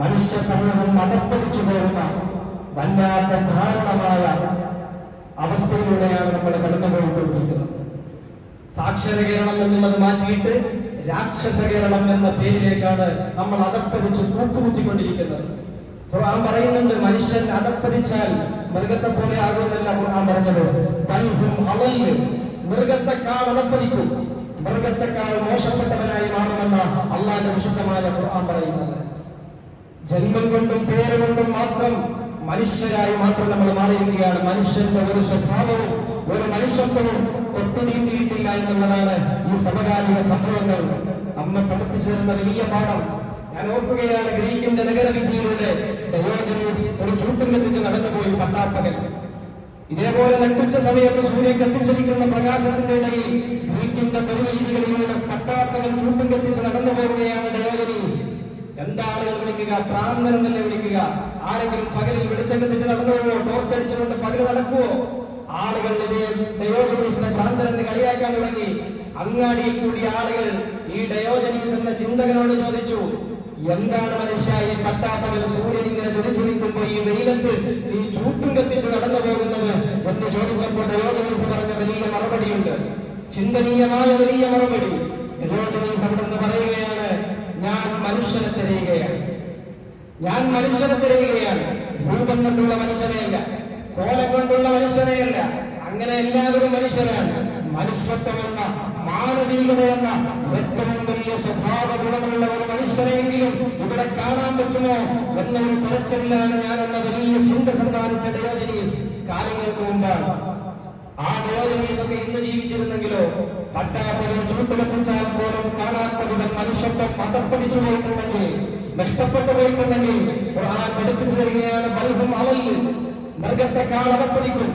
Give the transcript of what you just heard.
മനുഷ്യ സമൂഹം മതപ്പതിച്ചു പോകുന്ന വല്ലാത്ത ധാരണമായ അവസ്ഥയിലൂടെയാണ് നമ്മൾ കടന്നുപോയിക്കൊണ്ടിരിക്കുന്നത്. സാക്ഷര കേരളം എന്നുള്ളത് മാറ്റിയിട്ട് രാക്ഷസ കേരളം എന്ന പേരിലേക്കാണ് നമ്മൾ അതപ്പതിച്ച് കൂട്ടുകുത്തിക്കൊണ്ടിരിക്കുന്നത്. ഖുർആൻ പറയുന്നുണ്ട് മനുഷ്യൻ അതപ്പതിച്ചാൽ മൃഗത്തെ പോലെ ആകുമെന്നല്ല ഖുർആൻ പറഞ്ഞത്. കൽഹും അളല്ല് മൃഗത്തെക്കാൾ അതപ്പതിക്കും മൃഗത്തെക്കാൾ മോശപ്പെട്ടവനായി മാറുമെന്ന അള്ളാന്റെ വിശുദ്ധമായ ഖുർആൻ പറയുന്നത്. ജന്മം കൊണ്ടും പേര് കൊണ്ടും മാത്രം മനുഷ്യരായി മാത്രം നമ്മൾ മാറിയിരിക്കുകയാണ്. മനുഷ്യന്റെ ഒരു സ്വഭാവവും ഒരു മനുഷ്യത്വവും തൊട്ടു നീണ്ടിയിട്ടില്ല എന്നുള്ളതാണ് ഈ സമകാലിക സംഭവങ്ങൾ. അമ്മ പഠിപ്പിച്ചു തരുന്ന വലിയ പാഠം. ഞാൻ ഓർക്കുകയാണ് ഗ്രീക്കിന്റെ നഗരവിധിയിലൂടെ ഡയോജനീസ് ഒരു ചൂട്ടും കത്തിച്ച് നടന്നുപോയി പട്ടാപ്പകൽ. ഇതേപോലെ നട്ടുച്ച സമയത്ത് സൂര്യൻ കത്തിച്ചിരിക്കുന്ന പ്രകാശത്തിന്റെ ഇടയിൽ ഗ്രീക്കിന്റെ തെരുവീതികളിലൂടെ പട്ടാപ്പകൽ ചൂട്ടും കത്തിച്ച് എന്താ ഇവർ വിളിക്കുക പ്രാന്തൻ എന്നല്ലേ വിളിക്കുക. ആരെങ്കിലും പകലിൽ വെളിച്ചം കത്തിച്ച് നടന്നു പോവോ ടോർച്ച് അടിച്ചുകൊണ്ട് പകൽ നടക്കുവോ? ആളുകൾ ഇതേ ഡയോജനീസിനെ ഭ്രാന്തൻ എന്ന് കളിയാക്കാൻ തുടങ്ങി. അങ്ങാടിയിൽ കൂടി ആളുകൾ ഈ ഡയോജനീസ് എന്ന ചിന്തകനോട് ചോദിച്ചു എന്താണ് മനുഷ്യ ഈ പട്ടാപ്പകൽ സൂര്യൻ ഇങ്ങനെ ജ്വലിച്ചൊലിക്കുമ്പോ ഈ വെയിലത്ത് ഈ ചൂട്ടും കത്തിച്ച് നടന്നു പോകുന്നത്? എന്ന് ചോദിച്ചപ്പോൾ ഡയോജനീസ് പറഞ്ഞ വലിയ മറുപടിയുണ്ട്. ചിന്തനീയമായ വലിയ മറുപടി. ഡയോജനീസ് അവിടെ നിന്ന് പറയുകയാണ് ഞാൻ മനുഷ്യനെ തിരയുകയാണ് ഞാൻ മനുഷ്യനെ തിരയുകയാണ്. രൂപം കൊണ്ടുള്ള മനുഷ്യനെയല്ല കോലം കൊണ്ടുള്ള മനുഷ്യനെയല്ല. അങ്ങനെ എല്ലാവരും മനുഷ്യരാണ്. മനുഷ്യത്വം എന്ന മാനവികത എന്ന ഏറ്റവും വലിയ സ്വഭാവ ഗുണമുള്ള ഒരു മനുഷ്യനെങ്കിലും ഇവിടെ കാണാൻ പറ്റുമോ? എന്നൊരു തിരച്ചിലാണ് ഞാൻ എന്ന വലിയ ചിന്ത സമ്മാനിച്ച ഡയോജനീസ് കാലങ്ങൾക്ക് മുമ്പാണ് ആ ഡയോജനീസ് ഒക്കെ ഇന്ന് ജീവിച്ചിരുന്നെങ്കിലോ പട്ടാപ്പകൽ ചൂട്ടുകത്തിച്ചാൽ പോലും കാണാത്ത വിധം മനുഷ്യത്വം മതപ്പടിച്ചു പോയിട്ടുണ്ടെങ്കിൽ നഷ്ടപ്പെട്ടു ഖുർആൻ പഠിപ്പിച്ചു തരികയാണ് ബൽഹും അവല്ല് മൃഗത്തെക്കാൾ അതപ്പടിക്കും